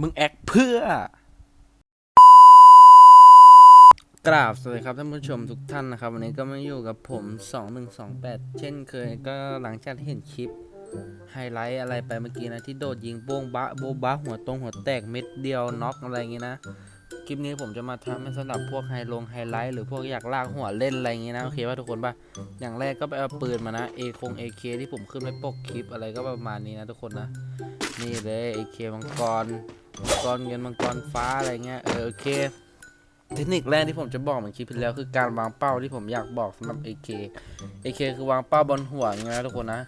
มึงแอคเพื่อ กราบสวัสดีครับท่านผู้ชมทุกท่านนะครับ วันนี้ก็มาอยู่กับผม 2128 เช่นเคยก็หลังจากที่เห็นคลิป ไฮไลท์อะไรไปเมื่อกี้นะ ที่โดดยิงโป้งบะโบบะหัวตรงหัวแตกเม็ดเดียวน็อกอะไรอย่างงี้นะ คลิปนี้ผมจะมาทำให้สำหรับพวกไฮลงไฮไลท์หรือพวกอยากลากหัวเล่นอะไรอย่างงี้นะ โอเคป่ะทุกคนป่ะอย่างแรกก็ไปเอาปืนมานะเอคงเอเคที่ผมขึ้นไว้ปกคลิปอะไรก็ประมาณนี้นะทุกคนนะนี่เลยเอเคมังกร มังกรเงินมังกรฟ้าอะไรเงี้ยเออโอเค เทคนิคแรกที่ผมจะบอกเหมือนคลิปที่แล้วคือการวางเป้าที่ผมอยากบอกสำหรับ AK AK คือวางเป้าบนหัวอย่างเงี้ยนะทุกคนนะ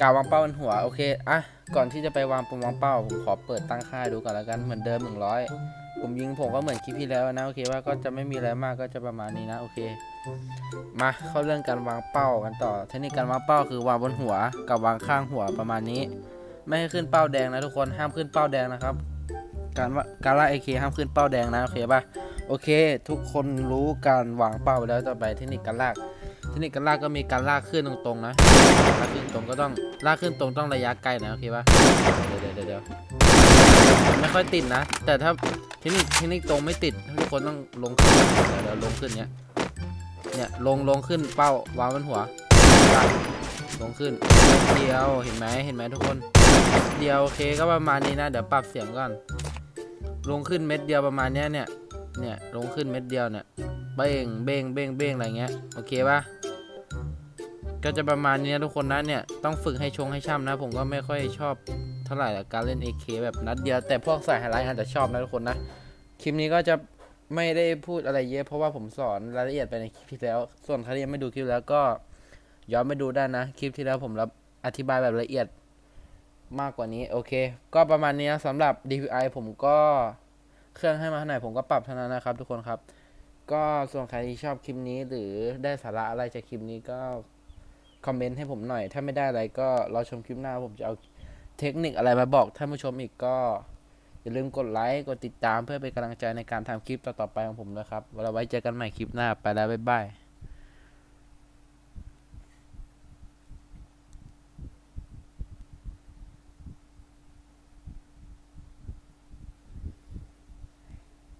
การวางเป้าบนหัวโอเคอะก่อนที่จะไปวางปุ่มวางเป้าผมขอเปิดตั้งค่าดูก่อนแล้วกันเหมือนเดิม 100 ผมยิงผมก็เหมือนคลิปที่แล้วนะโอเคว่าก็จะไม่มีอะไรมากก็จะประมาณนี้นะโอเค มาเข้าเรื่องการวางเป้ากันต่อ เทคนิคการวางเป้าคือวางบนหัวกับวางข้างหัวประมาณนี้ ไม่ให้ขึ้นเป้าแดงนะทุกคนห้ามขึ้นเป้าแดงนะครับ การว่าการล่า AK ห้ามขึ้นเป้าแดงนะ โอเคป่ะ โอเค ทุกคนรู้การวางเป้าไปแล้วต่อไปเทคนิคการลาก เทคนิคการลากก็มีการลากขึ้นตรงๆนะลากขึ้นตรงก็ต้องลากขึ้นตรงต้องระยะไกลนะ โอเคปะเดี๋ยวเดี๋ยวเดี๋ยวไม่ค่อยติดนะ แต่ถ้าเทคนิคเทคนิคตรงไม่ติดทุกคนต้องลงขึ้นเดี๋ยวเดี๋ยวลงขึ้นเนี้ย เนี่ยลงลงขึ้นเป้าวางบนหัว ลงขึ้นเดียวเห็นไหมเห็นไหมทุกคนเดียวโอเคก็ประมาณนี้นะ เดี๋ยวปรับเสียงก่อน ลงขึ้นเม็ดเดียวประมาณเนี้ยเนี่ย เนี่ยลงขึ้นเม็ดเดียวเนี่ย เบ้งเบ้งเบ้งเบ้งอะไรเงี้ย โอเคปะก็จะประมาณนี้นะทุกคนนะเนี่ย ต้องฝึกให้ชงให้ช่ำนะ ผมก็ไม่ค่อยชอบเท่าไหร่การเล่น AK แบบนัดเดียว แต่พวกสายไฮไลท์อาจจะชอบนะทุกคนนะ คลิปนี้ก็จะไม่ได้พูดอะไรเยอะ เพราะว่าผมสอนรายละเอียดไปในคลิปที่แล้ว ส่วนใครยังไม่ดูคลิปแล้วก็ย้อนไปดูได้นะ คลิปที่แล้วผมรับอธิบายแบบละเอียด มากกว่านี้โอเค ก็ประมาณนี้นะสำหรับ DPI ผมก็เครื่องให้มาเท่าไหร่ผมก็ปรับเท่านั้นนะครับ ทุกคนครับ ก็ส่วนใครที่ชอบคลิปนี้หรือได้สาระอะไรจากคลิปนี้ก็คอมเมนต์ให้ผมหน่อย ถ้าไม่ได้อะไรก็รอชมคลิปหน้าผมจะเอาเทคนิคอะไรมาบอกท่านผู้ชมอีกก็ อย่าลืมกดไลค์กดติดตามเพื่อเป็นกำลังใจในการทำคลิปต่อๆไปของผมนะครับเราไว้เจอกันใหม่คลิปหน้าไปแล้วบ๊ายบาย